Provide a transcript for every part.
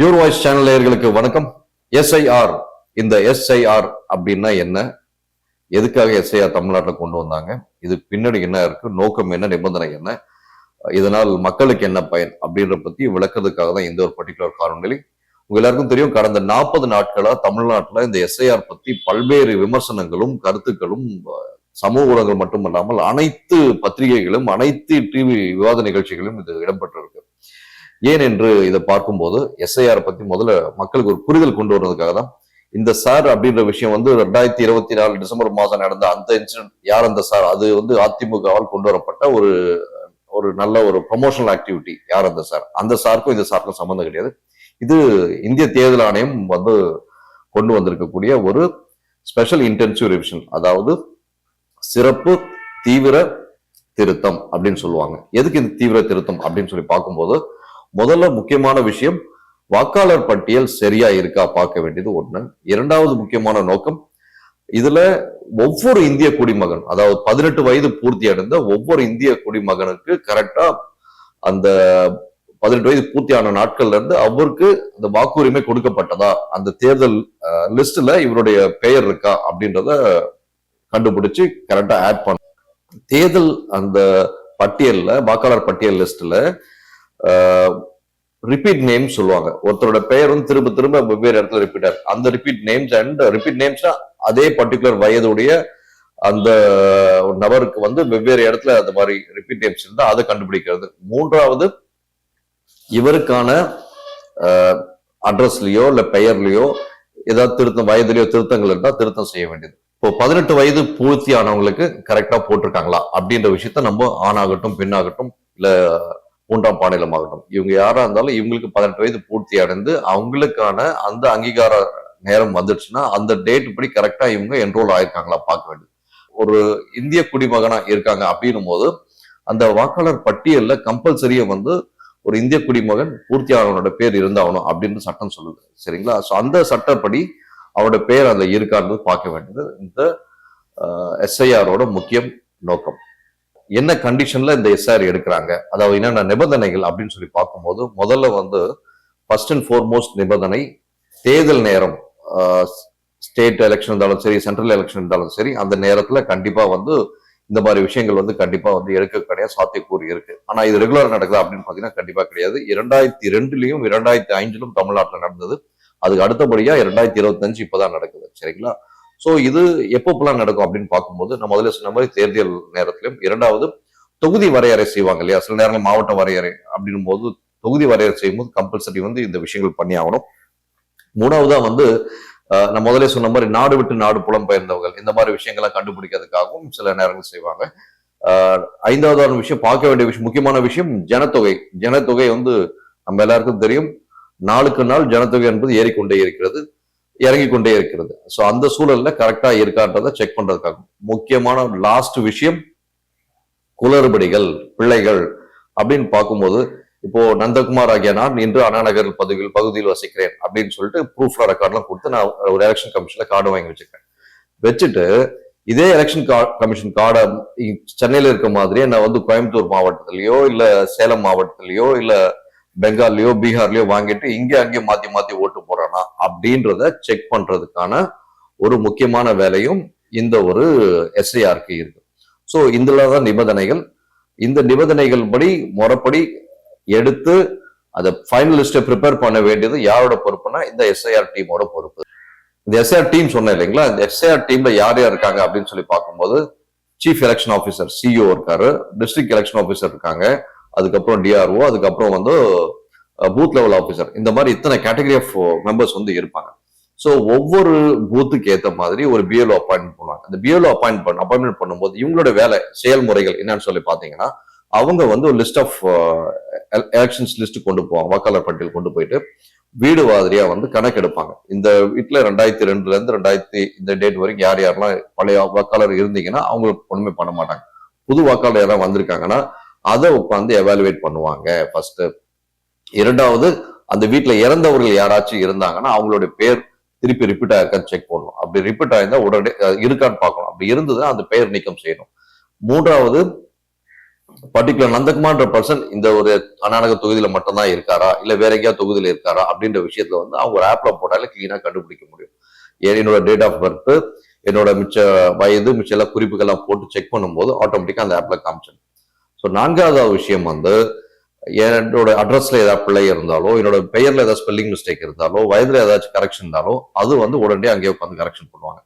Your voice channel நேயர்களுக்கு வணக்கம். SIR இந்த எஸ்ஐஆர் அப்படின்னா என்ன? எதுக்காக எஸ்ஐஆர் தமிழ்நாட்டில் கொண்டு வந்தாங்க? இது பின்னாடி என்ன இருக்கு? நோக்கம் என்ன? நிபந்தனை என்ன? இதனால் மக்களுக்கு என்ன பயன்? அப்படின்ற பத்தி விளக்கிறதுக்காக தான் இந்த ஒரு பர்டிகுலர் காணொலி உங்க எல்லாருக்கும் தெரியும் கடந்த நாற்பது நாட்களா தமிழ்நாட்டில் இந்த எஸ்ஐஆர் பத்தி பல்வேறு விமர்சனங்களும் கருத்துக்களும் சமூக ஊடகங்கள் மட்டுமல்லாமல் அனைத்து பத்திரிகைகளும் அனைத்து டிவி விவாத நிகழ்ச்சிகளும் இது இடம்பெற்றிருக்கு. ஏன் என்று இதை பார்க்கும்போது எஸ்ஐஆர் பத்தி முதல்ல மக்களுக்கு ஒரு புரிதல் கொண்டு வர்றதுக்காக தான் இந்த சார் அப்படின்ற விஷயம் வந்து ரெண்டாயிரத்தி இருபத்தி நாலு டிசம்பர் மாதம் நடந்த அந்த இன்சிடென்ட் யார் அந்த சார்? அது வந்து அதிமுகவால் கொண்டு வரப்பட்ட ஒரு ஒரு நல்ல ஒரு ப்ரொமோஷனல் ஆக்டிவிட்டி யார் அந்த சார்? அந்த சாருக்கும் இந்த சாருக்கும் சம்மந்தம் கிடையாது. இது இந்திய தேர்தல் ஆணையம் வந்து கொண்டு வந்திருக்கக்கூடிய ஒரு ஸ்பெஷல் இன்டென்சிவ் ரிவிஷன் அதாவது சிறப்பு தீவிர திருத்தம் அப்படின்னு சொல்லுவாங்க. எதுக்கு இந்த தீவிர திருத்தம் அப்படின்னு சொல்லி பார்க்கும்போது முதல்ல முக்கியமான விஷயம் வாக்காளர் பட்டியல் சரியா இருக்கா பார்க்க வேண்டியது ஒண்ணு. இரண்டாவது முக்கியமான நோக்கம் இதுல ஒவ்வொரு இந்திய குடிமகன் அதாவது பதினெட்டு வயது பூர்த்தி அடைந்த ஒவ்வொரு இந்திய குடிமகனுக்கு கரெக்டா அந்த பதினெட்டு வயது பூர்த்தியான நாட்கள்ல இருந்து அவருக்கு அந்த வாக்குரிமை கொடுக்கப்பட்டதா? அந்த தேர்தல் லிஸ்ட்ல இவருடைய பெயர் இருக்கா அப்படின்றத கண்டுபிடிச்சு கரெக்டா ஆட் பண்ண. தேர்தல் அந்த பட்டியல்ல வாக்காளர் பட்டியல் லிஸ்ட்ல ரிப்பீட் நேம்ஸ் சொல்லுவாங்க. ஒருத்தரோட பெயரும் திரும்ப திரும்ப வெவ்வேறு இடத்துல ரிப்பீட் ஆகும் அந்த ரிப்பீட் நேம்ஸ் அண்ட் ரிப்பீட் நேம்ஸ்னா அதே பர்டிகுலர் வயதுடைய அந்த ஒரு நபருக்கு வந்து வெவ்வேறு இடத்துல அந்த மாதிரி ரிப்பீட் நேம்ஸ் இருந்தா அதை கண்டுபிடிக்கிறது. மூன்றாவது இவருக்கான அட்ரஸ்லயோ இல்ல பெயர்லயோ ஏதாவது திருத்தம் வயதுலயோ திருத்தங்கள் இருந்தால் திருத்தம் செய்ய வேண்டியது. இப்போ பதினெட்டு வயது பூர்த்தி ஆனவங்களுக்கு கரெக்டா போட்டிருக்காங்களா அப்படின்ற விஷயத்த நம்ம ஆணாகட்டும் பெண்ணாகட்டும் இல்ல மூன்றாம் பாலினமாகட்டும் இவங்க யாரா இருந்தாலும் இவங்களுக்கு பதினெட்டு வயது பூர்த்தி அடைந்து அவங்களுக்கான அந்த அங்கீகார நேரம் வந்துடுச்சுன்னா அந்த டேட் படி கரெக்டா இவங்க என்ரோல் ஆயிருக்காங்களா பார்க்க வேண்டியது ஒரு இந்திய குடிமகனா இருக்காங்க அப்படின்னும் போது அந்த வாக்காளர் பட்டியல்ல கம்பல்சரியா வந்து ஒரு இந்திய குடிமகன் பூர்த்தியானவனோட பேர் இருந்தாகணும் அப்படின்னு சட்டம் சொல்லுது. சரிங்களா? ஸோ அந்த சட்டப்படி அவனோட பேர் அந்த இருக்கான்னு பார்க்க வேண்டியது இந்த எஸ்ஐஆரோட முக்கியம் நோக்கம். என்ன கண்டிஷன்ல இந்த எஸ்ஆர் எடுக்கிறாங்க? அதாவது என்னென்ன நிபந்தனைகள் அப்படின்னு சொல்லி பார்க்கும்போது முதல்ல வந்து ஃபர்ஸ்ட் அண்ட் ஃபோர்மோஸ்ட் நிபந்தனை தேர்தல் நேரம் ஸ்டேட் எலெக்ஷன் இருந்தாலும் சரி சென்ட்ரல் எலெக்ஷன் இருந்தாலும் சரி அந்த நேரத்தில் கண்டிப்பாக வந்து இந்த மாதிரி விஷயங்கள் வந்து கண்டிப்பாக வந்து எடுக்க கிடையாது சாத்தியக்கூறு இருக்கு. ஆனால் இது ரெகுலர் நடக்குதா அப்படின்னு பார்த்தீங்கன்னா கண்டிப்பாக கிடையாது. இரண்டாயிரத்தி ரெண்டுலையும் இரண்டாயிரத்தி ஐந்திலும் தமிழ்நாட்டில் நடந்தது. அதுக்கு அடுத்தபடியாக இரண்டாயிரத்தி இருபத்தஞ்சு இப்போதான் நடக்குது. சரிங்களா? சோ இது எப்பப்பெல்லாம் நடக்கும் அப்படின்னு பார்க்கும்போது நான் முதல்ல சொன்ன மாதிரி தேர்தல் நேரத்திலும் இரண்டாவது தொகுதி வரையறை செய்வாங்க இல்லையா? சில நேரங்கள் மாவட்ட வரையறை அப்படின்னும் போது தொகுதி வரையறை செய்யும்போது கம்பல்சரி வந்து இந்த விஷயங்கள் பண்ணி ஆகணும். மூணாவதா வந்து நான் முதல்ல சொன்ன மாதிரி நாடு விட்டு நாடு புலம் பெயர்ந்தவர்கள் இந்த மாதிரி விஷயங்களை கண்டுபிடிக்கிறதுக்காகவும் சில நேரங்கள் செய்வாங்க. அஹ், ஐந்தாவதான விஷயம் பார்க்க வேண்டிய விஷயம் முக்கியமான விஷயம் ஜனத்தொகை. ஜனத்தொகை வந்து நம்ம எல்லாருக்கும் தெரியும். நாளுக்கு நாள் ஜனத்தொகை என்பது ஏறிக்கொண்டே இருக்கிறது. இறங்கி கொண்டே இருக்கிறது. ஸோ அந்த சூழல்ல கரெக்டா இருக்கான்றதை செக் பண்றதுக்காக. முக்கியமான லாஸ்ட் விஷயம் குளறுபடிகள் பிள்ளைகள் அப்படின்னு பார்க்கும்போது இப்போ நந்தகுமார் ஆகிய நான் இன்று அண்ணாநகர் பகுதியில் பகுதியில் வசிக்கிறேன் அப்படின்னு சொல்லிட்டு ப்ரூஃப் ரெக்கார்ட்லாம் கொடுத்து நான் ஒரு எலெக்ஷன் கமிஷன்ல கார்டு வாங்கி வச்சிருக்கேன். வச்சுட்டு இதே எலெக்ஷன் கமிஷன் கார்டை சென்னையில இருக்க மாதிரியே நான் வந்து கோயம்புத்தூர் மாவட்டத்திலயோ இல்ல சேலம் மாவட்டத்திலயோ இல்ல பெங்கால்லயோ பீகார்லயோ வாங்கிட்டு இங்கே அங்கேயும் மாத்தி மாத்தி ஓட்டு போறானா அப்படின்றத செக் பண்றதுக்கான ஒரு முக்கியமான வேலையும் இந்த ஒரு எஸ்ஐஆருக்கு இருக்கு. ஸோ இதுல தான் நிபந்தனைகள். இந்த நிபந்தனைகள் படி முறைப்படி எடுத்து அதை ஃபைனல் லிஸ்ட்டை ப்ரிப்பேர் பண்ண வேண்டியது யாரோட பொறுப்புனா இந்த எஸ்ஐஆர் டீமோட பொறுப்பு. இந்த எஸ்ஐஆர் டீம் சொன்னேன் இல்லைங்களா? இந்த எஸ்ஐஆர் டீம்ல யார் யார் இருக்காங்க அப்படின்னு சொல்லி பார்க்கும்போது chief election officer C E O இருக்காரு டிஸ்ட்ரிக்ட் எலெக்ஷன் ஆஃபீஸர் இருக்காங்க. அதுக்கப்புறம் டிஆர்ஓ அதுக்கப்புறம் வந்து பூத் லெவல் ஆஃபீஸர் இந்த மாதிரி இத்தனை கேட்டகரி ஆஃப் மெம்பர்ஸ் வந்து இருப்பாங்க. ஸோ ஒவ்வொரு பூத்துக்கு ஏற்ற மாதிரி ஒரு பிஎல்ஓ அப்பாயின்ட் பண்ணுவாங்க. அந்த பிஎல்ஓ அப்பாயின்ட் பண்ண அப்பாயின்மெண்ட் பண்ணும்போது இவங்களோட வேலை செயல்முறைகள் என்னன்னு சொல்லி பார்த்தீங்கன்னா அவங்க வந்து ஒரு லிஸ்ட் ஆஃப் எலெக்ஷன்ஸ் லிஸ்ட் கொண்டு போவாங்க வாக்காளர் பட்டியல் கொண்டு போயிட்டு வீடு மாதிரியா வந்து கணக்கெடுப்பாங்க இந்த வீட்டில் ரெண்டாயிரத்தி ரெண்டுல இருந்து ரெண்டாயிரத்தி இந்த டேட் வரைக்கும் யார் யாரெல்லாம் பழைய வாக்காளர் இருந்தீங்கன்னா அவங்களுக்கு ஒண்ணுமே பண்ண மாட்டாங்க. புது வாக்காளர் யாராவது வந்திருக்காங்கன்னா அதை உட்காந்து எவாலுவேட் பண்ணுவாங்க. ஃபர்ஸ்ட் இரண்டாவது அந்த வீட்டுல இறந்தவர்கள் யாராச்சும் இருந்தாங்கன்னா அவங்களுடைய பேர் திருப்பி ரிப்பீட் ஆயிருக்கான்னு செக் பண்ணணும். அப்படி ரிப்பீட் ஆயிருந்தா உடனே இருக்கான்னு பார்க்கணும். அப்படி இருந்ததுன்னா அந்த பெயர் நீக்கம் செய்யணும். மூன்றாவது பர்டிகுலர் நந்தகுமார்ன்ற பர்சன் இந்த ஒரு கர்நாடக தொகுதியில மட்டும்தான் இருக்காரா? இல்ல வேற எங்கேயா தொகுதியில இருக்காரா? அப்படின்ற விஷயத்துல வந்து அவங்க ஒரு ஆப்ல போட்டாலே கிளீனா கண்டுபிடிக்க முடியும். என்னோட டேட் ஆஃப் பர்த் என்னோட மிச்ச வயது மிச்ச எல்லாம் குறிப்புகள்லாம் போட்டு செக் பண்ணும்போது ஆட்டோமேட்டிக்கா அந்த ஆப்ல காமிச்சிடும். ஸோ நான்காவது விஷயம் வந்து என்னோட அட்ரஸ்ல ஏதாவது பிள்ளை இருந்தாலோ என்னோட பெயர்ல ஏதாவது ஸ்பெல்லிங் மிஸ்டேக் இருந்தாலோ வயதுல ஏதாச்சும் கரெக்ஷன் இருந்தாலோ அது வந்து உடனே அங்கேயே உட்காந்து கரெக்ஷன் பண்ணுவாங்க.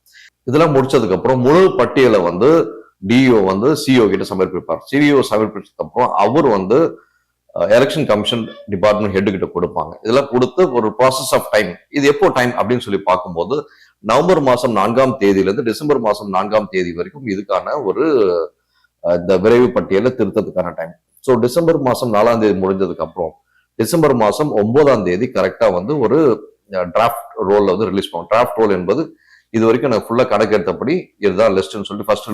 இதெல்லாம் முடிச்சதுக்கு அப்புறம் முழு பட்டியலை வந்து டிஓ வந்து சிஓ கிட்ட சமர்ப்பிப்பார். சிஓ சமர்ப்பிச்சதுக்கு அப்புறம் அவர் வந்து எலெக்ஷன் கமிஷன் டிபார்ட்மெண்ட் ஹெட்டு கிட்ட கொடுப்பாங்க. இதெல்லாம் கொடுத்து ஒரு ப்ராசஸ் ஆஃப் டைம் இது எப்போ டைம் அப்படின்னு சொல்லி பார்க்கும்போது நவம்பர் மாதம் நான்காம் தேதியிலேருந்து டிசம்பர் மாதம் நான்காம் தேதி வரைக்கும் இதுக்கான ஒரு இந்த விரைவு பட்டியலை திருத்தத்துக்கான டைம் ஸோ டிசம்பர் மாதம் நாலாம் தேதி முடிஞ்சதுக்கு அப்புறம் டிசம்பர் மாதம் ஒன்பதாம் தேதி கரெக்டாக வந்து ஒரு டிராஃப்ட் ரோலில் வந்து ரிலீஸ் பண்ணுவோம். டிராஃப்ட் ரோல் என்பது இது வரைக்கும் நான் ஃபுல்லாக கணக்கெடுத்தபடி இதுதான் லிஸ்ட்னு சொல்லிட்டு ஃபர்ஸ்ட்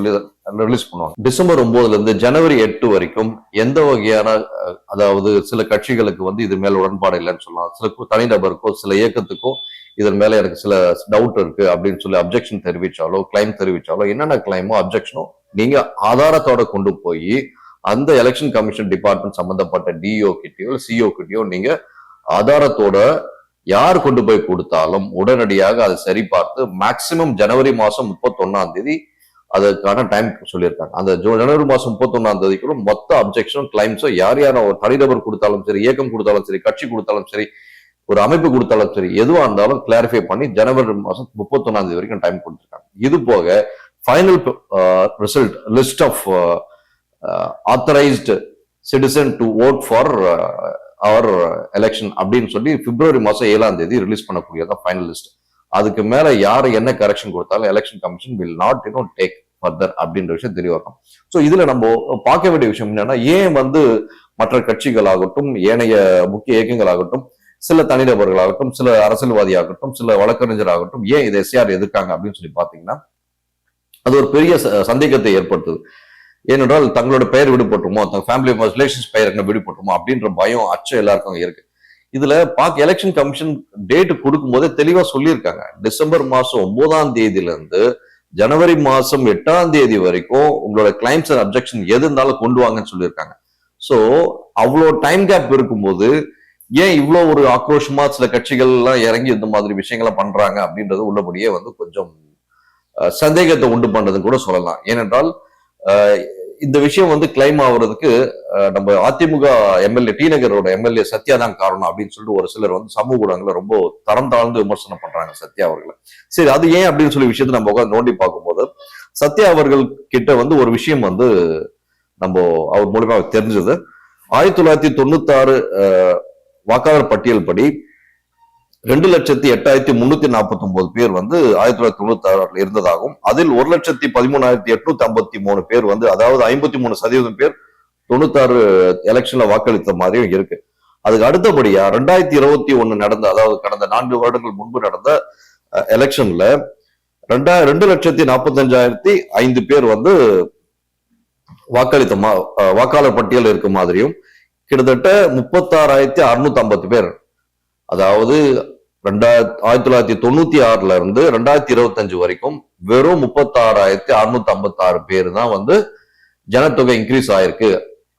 ரிலீஸ் பண்ணுவாங்க. டிசம்பர் ஒன்பதுலேருந்து ஜனவரி எட்டு வரைக்கும் எந்த வகையான அதாவது சில கட்சிகளுக்கு வந்து இது மேல உடன்பாடு இல்லைன்னு சொல்லலாம். சில தனிநபருக்கோ சில இயக்கத்துக்கோ இதன் மேல எனக்கு சில டவுட் இருக்கு அப்படின்னு சொல்லி அப்ஜெக்ஷன் தெரிவிச்சாலோ கிளைம் தெரிவிச்சாலோ என்னென்ன கிளைமோ அப்ஜெக்ஷனோ நீங்க ஆதாரத்தோட கொண்டு போய் அந்த எலெக்ஷன் கமிஷன் டிபார்ட்மெண்ட் சம்பந்தப்பட்ட டிஓ கிட்டயோ சிஓ கிட்டயோ நீங்க ஆதாரத்தோட யார் கொண்டு போய் கொடுத்தாலும் உடனடியாக அதை சரி பார்த்து மேக்சிமம் ஜனவரி மாசம் முப்பத்தொன்னாம் தேதி அதுக்கான டைம் சொல்லியிருக்காங்க. அந்த ஜோ- ஜனவரி மாசம் முப்பத்தொன்னாம் தேதிக்குள்ள மொத்த அப்ஜெக்ஷனும் கிளைம்ஸும் யார் யார் ஒரு தனிநபர் கொடுத்தாலும் சரி இயக்கம் கொடுத்தாலும் சரி கட்சி கொடுத்தாலும் சரி ஒரு அமைப்பு கொடுத்தாலும் சரி எதுவாக இருந்தாலும் கிளாரிஃபை பண்ணி ஜனவரி மாசம் முப்பத்தொன்னாம் தேதி வரைக்கும் டைம் கொடுத்துருக்காங்க. இது போக final result list of authorised citizen to vote for our election அப்படின்னு சொல்லி பிப்ரவரி மாதம் ஏழாம் தேதி ரிலீஸ் பண்ணக்கூடியதான் ஃபைனல் லிஸ்ட் அதுக்கு மேலே யார் என்ன கரெக்ஷன் கொடுத்தாலும் election commission will not you know take further அப்படின்ற விஷயம் தெரிய வரும். ஸோ இதில் நம்ம பார்க்க வேண்டிய விஷயம் என்னன்னா ஏன் வந்து மற்ற கட்சிகளாகட்டும் ஏனைய முக்கிய இயக்கங்களாகட்டும் சில தனிநபர்களாகட்டும் சில அரசியல்வாதியாகட்டும் சில வழக்கறிஞராகட்டும் ஏன் இதை எஸ்ஆர் எதிர்க்காங்க அப்படின்னு சொல்லி பார்த்தீங்கன்னா அது ஒரு பெரிய சந்தேகத்தை ஏற்படுத்துது. ஏனென்றால் தங்களோட பெயர் விடுபட்டுமோ தங்க ஃபேமிலி ரிலேஷன்ஸ் பெயர் என்ன விடுபட்டுமோ அப்படின்ற பயம் அச்சம் எல்லாருக்கும் இருக்கு. இதுல பாக்க எலெக்ஷன் கமிஷன் டேட் கொடுக்கும்போதே தெளிவா சொல்லியிருக்காங்க. டிசம்பர் மாசம் ஒன்பதாம் தேதியில இருந்து ஜனவரி மாசம் எட்டாம் தேதி வரைக்கும் உங்களோட கிளைம்ஸ் அண்ட் அப்ஜெக்ஷன் எது இருந்தாலும் கொண்டு வாங்கன்னு சொல்லியிருக்காங்க. சோ அவ்வளோ டைம் கேப் இருக்கும்போது ஏன் இவ்வளோ ஒரு ஆக்ரோஷமா சில கட்சிகள் எல்லாம் இறங்கி இந்த மாதிரி விஷயங்களை பண்றாங்க அப்படின்றது உள்ளபடியே வந்து கொஞ்சம் சந்தேகத்தை உண்டு பண்றதுன்னு கூட சொல்லலாம். ஏனென்றால் இந்த விஷயம் வந்து கிளைம் ஆகுறதுக்கு நம்ம AIADMK M L A T நகரோட MLA Sathya தான் காரணம் அப்படின்னு சொல்லிட்டு ஒரு சிலர் வந்து சமூக ஊடகங்களை ரொம்ப தரம் தாழ்ந்து விமர்சனம் பண்றாங்க சத்யா அவர்களை. சரி அது ஏன் அப்படின்னு சொல்லி விஷயத்தை நம்ம உட்காந்து நோண்டி பார்க்கும்போது சத்யா அவர்கள் கிட்ட வந்து ஒரு விஷயம் வந்து நம்ம அவர் மூலியமாக தெரிஞ்சது. ஆயிரத்தி தொள்ளாயிரத்தி தொண்ணூத்தாறு வாக்காளர் பட்டியல் படி ரெண்டு லட்சத்தி எட்டாயிரத்தி முன்னூத்தி நாற்பத்தி ஒன்பது பேர் வந்து ஆயிரத்தி தொள்ளாயிரத்தி தொண்ணூத்தி ஆறுல இருந்ததாகவும் அதில் ஒரு லட்சத்தி பதிமூணாயிரத்தி எட்நூத்தி ஐம்பத்தி மூணு பேர் வந்து அதாவது ஐம்பத்தி மூணு சதவீதம் பேர் தொண்ணூத்தாறு எலெக்ஷன்ல வாக்களித்த மாதிரியும் இருக்கு. அதுக்கு அடுத்தபடியா ரெண்டாயிரத்தி இருபத்தி ஒண்ணு நடந்த அதாவது கடந்த நான்கு வருடங்கள் முன்பு நடந்த எலெக்ஷன்ல ரெண்டா ரெண்டு லட்சத்தி நாற்பத்தஞ்சாயிரத்தி ஐந்து பேர் வந்து வாக்களித்த மா வாக்காளர் பட்டியல் இருக்க மாதிரியும் கிட்டத்தட்ட முப்பத்தாறாயிரத்தி அறுநூத்தி ஐம்பது பேர் அதாவது ரெண்டாயிரத்தி ஆயிரத்தி தொள்ளாயிரத்தி தொண்ணூத்தி ஆறுல இருந்து ரெண்டாயிரத்தி இருபத்தஞ்சு வரைக்கும் வெறும் முப்பத்தாறாயிரத்தி அறுநூத்தி ஐம்பத்தி ஆறு பேர் தான் வந்து ஜனத்தொகை இன்க்ரீஸ் ஆயிருக்கு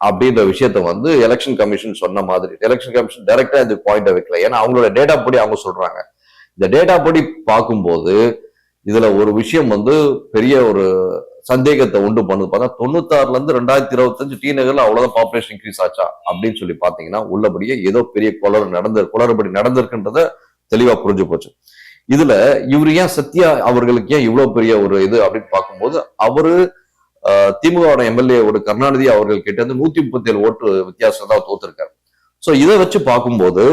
அப்படின்ற விஷயத்த வந்து எலெக்ஷன் கமிஷன் சொன்ன மாதிரி எலெக்ஷன் கமிஷன் டைரக்டா இந்த பாயிண்ட் வைக்கல. ஏன்னா அவங்களோட டேட்டா படி அவங்க சொல்றாங்க. இந்த டேட்டா படி பார்க்கும்போது இதுல ஒரு விஷயம் வந்து பெரிய ஒரு சந்தேகத்தை உண்டு பண்ணுது. பார்த்தா தொண்ணூத்தாறுல இருந்து ரெண்டாயிரத்தி இருபத்தஞ்சு டி நகர்ல அவ்வளவுதான் பாப்புலேஷன் இன்க்ரீஸ் ஆச்சா? அப்படின்னு சொல்லி பாத்தீங்கன்னா உள்ளபடியே ஏதோ பெரிய குளறு நடந்து குளறுபடி நடந்திருக்குன்றத தெளிவா புரிஞ்சு போச்சு. இதுல இவர் ஏன் சத்யா அவர்களுக்கு ஏன் இவ்வளவு பெரிய ஒரு இது அப்படின்னு பார்க்கும்போது அவரு ஆஹ், திமுகவோட ஒரு கருணாநிதி அவர்கள் கிட்ட இருந்து நூத்தி முப்பத்தி ஏழு ஓட்டு வித்தியாசம் தான் தோத்திருக்காரு. சோ இதை வச்சு பார்க்கும்போது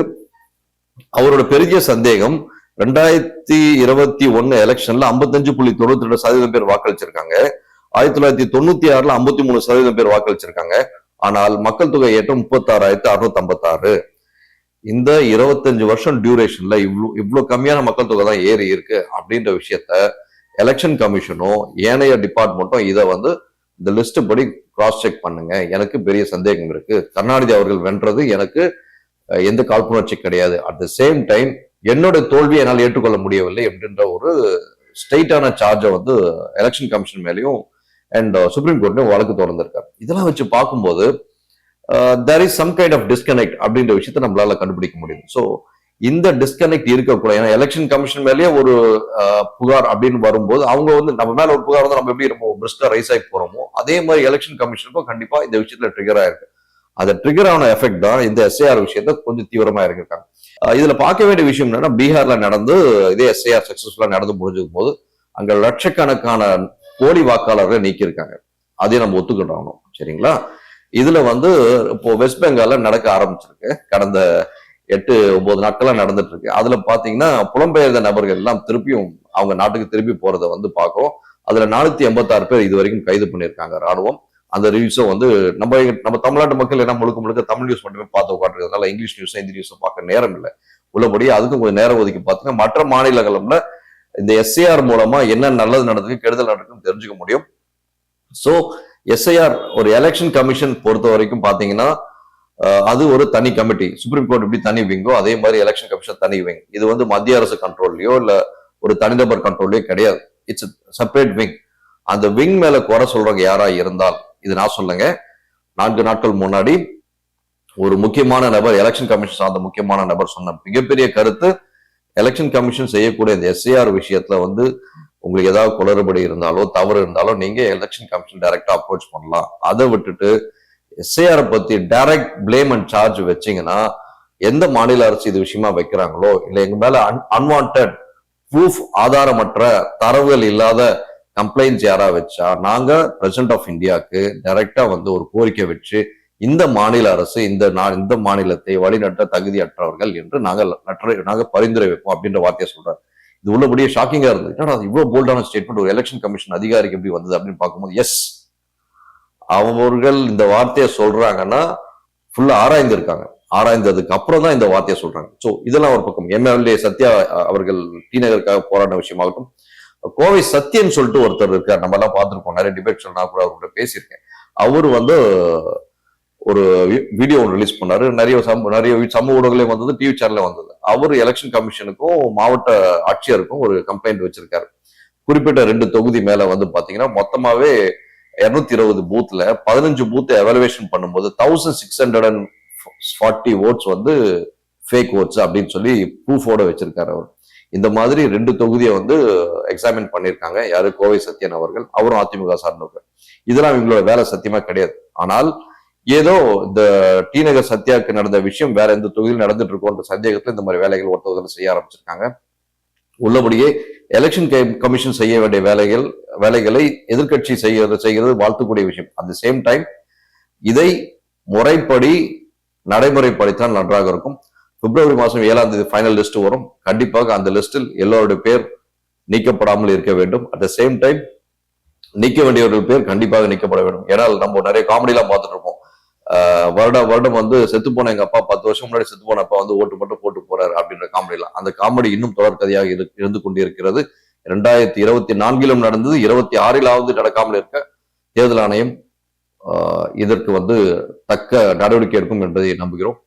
அவரோட பெரிய சந்தேகம் ரெண்டாயிரத்தி இருபத்தி ஒன்னு எலெக்ஷன்ல ஐம்பத்தஞ்சு புள்ளி தொண்ணூத்தி ரெண்டு சதவீதம் பேர் வாக்களிச்சிருக்காங்க. ஆயிரத்தி தொள்ளாயிரத்தி தொண்ணூத்தி ஆறுல ஐம்பத்தி மூணு சதவீதம் பேர் வாக்களிச்சிருக்காங்க. ஆனால் மக்கள் தொகை ஏற்றம் முப்பத்தாறாயிரத்தி அறுநூத்தி ஐம்பத்தாறு இந்த இருபத்தஞ்சு வருஷம் டியூரேஷன்ல இவ்வளோ இவ்வளோ கம்மியான மக்கள் தொகை தான் ஏறி இருக்கு அப்படின்ற விஷயத்த எலெக்ஷன் கமிஷனும் ஏனைய டிபார்ட்மெண்ட்டும் இதை வந்து இந்த லிஸ்ட் படி கிராஸ் செக் பண்ணுங்க. எனக்கு பெரிய சந்தேகம் இருக்கு. கருணாநிதி அவர்கள் வென்றது எனக்கு எந்த காழ்ப்புணர்ச்சி கிடையாது. அட் த சேம் டைம் என்னோட தோல்வியை என்னால் ஏற்றுக்கொள்ள முடியவில்லை அப்படின்ற ஒரு ஸ்ட்ரெயிட்டான சார்ஜை வந்து எலெக்ஷன் கமிஷன் மேலேயும் அண்ட் சுப்ரீம் கோர்ட்லயும் வழக்கு தொடர்ந்திருக்காரு. இதெல்லாம் வச்சு பார்க்கும்போது there is some kind of disconnect அப்படின்ற விஷயத்தை நம்மளால கண்டுபிடிக்க முடியும். ஸோ இந்த டிஸ்கனெக்ட் இருக்கக்கூடாது ஏன்னா எலெக்ஷன் கமிஷன் மேலேயே ஒரு uh, புகார் அப்படின்னு வரும்போது அவங்க வந்து நம்ம மேல ஒரு புகார் வந்து நம்ம எப்படி நம்ம பிரிஸ்டா ரைஸ் ஆகி போறோமோ? அதே மாதிரி எலெக்ஷன் கமிஷனுக்கும் கண்டிப்பா இந்த விஷயத்துல ட்ரிகர் ஆயிருக்கு. அந்த ட்ரிகர் ஆன எஃபெக்ட் தான் இந்த எஸ்ஏஆர் விஷயத்த கொஞ்சம் தீவிரமா இறங்கிருக்காங்க இதுல பார்க்க வேண்டிய விஷயம் என்னன்னா பீகார்ல நடந்து இதே எஸ்ஐஆர் சக்சஸ்ஃபுல்லா நடந்து முடிஞ்சிருக்கும் போது அங்க லட்சக்கணக்கான போலி வாக்காளர்களை நீக்கியிருக்காங்க. அதையும் நம்ம ஒத்துக்கிட்டோம் சரிங்களா? இதுல வந்து இப்போ வெஸ்ட் பெங்கால்ல நடக்க ஆரம்பிச்சிருக்கு. கடந்த எட்டு ஒன்பது நாட்களா நடந்துட்டு இருக்கு அதுல பாத்தீங்கன்னா புலம்பெயர்ந்த நபர்கள் எல்லாம் திருப்பியும் அவங்க நாட்டுக்கு திருப்பி போறதை வந்து பார்க்கிறோம். அதுல நானூத்தி எண்பத்தாறு பேர் இது வரைக்கும் கைது பண்ணியிருக்காங்க ராணுவம். அந்த ரிவ்யூஸும் வந்து நம்ம நம்ம தமிழ்நாட்டு மக்கள் என்ன முழுக்க முழுக்க தமிழ் நியூஸ் மட்டுமே பார்த்து உட்காந்துருக்கிறதுனால இங்கிலீஷ் நியூஸ் ஹிந்தி நியூஸ் பார்க்க நேரம் இல்லை. உள்ளபடி அதுக்கும் கொஞ்சம் நேரம் ஒதுக்கி பார்த்தீங்கன்னா மற்ற மாநிலங்களில் இந்த எஸ்ஏஆர் மூலமா என்ன நல்லது நடந்தது கெடுதல் நடக்குன்னு தெரிஞ்சுக்க முடியும். ஸோ எஸ்ஐஆர் ஒரு எலெக்ஷன் கமிஷன் பொறுத்த வரைக்கும் பார்த்தீங்கன்னா அது ஒரு தனி கமிட்டி சுப்ரீம் கோர்ட் எப்படி தனி விங்கோ அதே மாதிரி எலெக்ஷன் கமிஷன் தனி விங். இது வந்து மத்திய அரசு கண்ட்ரோல்லையோ இல்ல ஒரு தனிநபர் கண்ட்ரோல்லையோ கிடையாது. It's separate wing. அந்த விங் மேல குறை சொல்றவங்க யாரா இருந்தால் இது நான் சொல்லுங்க நான்கு நாட்கள் முன்னாடி ஒரு முக்கியமான நபர் எலெக்ஷன் கமிஷன் சார்ந்த முக்கியமான நபர் சொன்ன மிகப்பெரிய கருத்து எலெக்ஷன் கமிஷன் செய்யக்கூடிய இந்த எஸ்ஏஆர் விஷயத்துல வந்து உங்களுக்கு ஏதாவது குளறுபடி இருந்தாலோ தவறு இருந்தாலோ நீங்க எலெக்ஷன் கமிஷன் டைரக்டா அப்ரோச் பண்ணலாம். அதை விட்டுட்டு எஸ்ஏஆர் பத்தி டைரக்ட் பிளேம் அண்ட் சார்ஜ் வச்சீங்கன்னா எந்த மாநில அரசு இது விஷயமா வைக்கிறாங்களோ இல்லை எங்க மேல அன்வான்ட் ப்ரூஃப் ஆதாரமற்ற தரவுகள் இல்லாத கம்ப்ளைண்ட்ஸ் யாரா வச்சா நாங்க பிரசிடென்ட் ஆஃப் இந்தியாவுக்கு டைரக்டா வந்து ஒரு கோரிக்கை வச்சு இந்த மாநில அரசு இந்த இந்த மாநிலத்தை வழிநட்ட தகுதியற்றவர்கள் என்று நாங்கள் நற்ற நாங்கள் பரிந்துரை வைப்போம் அப்படின்ற வார்த்தையை சொல்றாரு. இது உள்ளபடியே ஷாக்கிங்கா இருந்தது. ஏன்னா இவ்வளவு போல்டான ஸ்டேட்மெண்ட் ஒரு எலெக்ஷன் கமிஷன் அதிகாரிக்கு எப்படி வந்தது அப்படின்னு பார்க்கும்போது எஸ் அவர்கள் இந்த வார்த்தையை சொல்றாங்கன்னா ஃபுல்லா ஆராய்ந்திருக்காங்க. ஆராய்ந்ததுக்கு அப்புறம் தான் இந்த வார்த்தையை சொல்றாங்க. சோ இதெல்லாம் ஒரு பக்கம். எம்எல்ஏ சத்யா அவர்கள் டி நகருக்காக போராடின விஷயமாகட்டும் கோவை சத்யன் சொல்லிட்டு ஒருத்தர் இருக்கார். நம்ம எல்லாம் பார்த்துருப்போம். நிறைய டிபேட் நான் கூட அவர்கிட்ட பேசியிருக்கேன். அவர் வந்து ஒரு வீடியோ ரிலீஸ் பண்ணாரு. நிறைய சம நிறைய சமூக ஊடகங்களே வந்தது டிவி சேனல்ல வந்தது. அவர் எலெக்ஷன் கமிஷனுக்கும் மாவட்ட ஆட்சியருக்கும் ஒரு கம்ப்ளைண்ட் வச்சிருக்காரு. குறிப்பிட்ட ரெண்டு தொகுதி மேல வந்து பாத்தீங்கன்னா மொத்தமாவே இருநூத்தி இருபது பூத்ல பதினஞ்சு பூத் எவலுவேஷன் பண்ணும்போது thousand six hundred and forty votes வந்து ஃபேக் ஓட்ஸ் அப்படின்னு சொல்லி ப்ரூஃபோட வச்சிருக்காரு அவர். இந்த மாதிரி ரெண்டு தொகுதியை வந்து எக்ஸாமின் பண்ணியிருக்காங்க. யாரு? கோவை சத்யன் அவர்கள் அவரும் அதிமுக சார்ந்தவர் இதெல்லாம் இவங்களோட வேலை சத்தியமா கிடையாது. ஆனால் ஏதோ இந்த டி நகர் சத்யாவுக்கு நடந்த விஷயம் வேற எந்த தொகுதியில் நடந்துட்டு இருக்கோன்ற சந்தேகத்துல இந்த மாதிரி வேலைகள் ஒருத்தவர்கள் செய்ய ஆரம்பிச்சிருக்காங்க. உள்ளபடியே எலெக்ஷன் கமிஷன் செய்ய வேண்டிய வேலைகள் வேலைகளை எதிர்க்கட்சி செய்கிறது செய்கிறது வாழ்த்துக்கூடிய விஷயம். அட் த சேம் டைம் இதை முறைப்படி நடைமுறைப்படுத்தினால் நன்றாக இருக்கும். பிப்ரவரி மாதம் ஏழாம் தேதி ஃபைனல் லிஸ்ட் வரும். கண்டிப்பாக அந்த லிஸ்டில் எல்லோருடைய பேர் நீக்கப்படாமல் இருக்க வேண்டும். அட் த சேம் டைம் நீக்க வேண்டியவர்கள் பேர் கண்டிப்பாக நீக்கப்பட வேண்டும். ஏன்னால் நம்ம நிறைய காமெடிலாம் பார்த்துட்டு இருப்போம். ஆஹ் வருடம் வந்து செத்து போன எங்க அப்பா பத்து வருஷம் முன்னாடி செத்து போன அப்பா வந்து ஓட்டு மட்டும் போட்டு போறாரு அப்படின்ற காமெடிலாம் அந்த காமெடி இன்னும் தொடர்கதையாக இரு- இருந்து கொண்டிருக்கிறது. ரெண்டாயிரத்தி இருபத்தி நான்கிலும் நடந்தது. இருபத்தி ஆறிலாவது நடக்காமல் இருக்க தேர்தல் ஆணையம் ஆஹ் இதற்கு வந்து தக்க நடவடிக்கை எடுக்கும் என்பதை நம்புகிறோம்.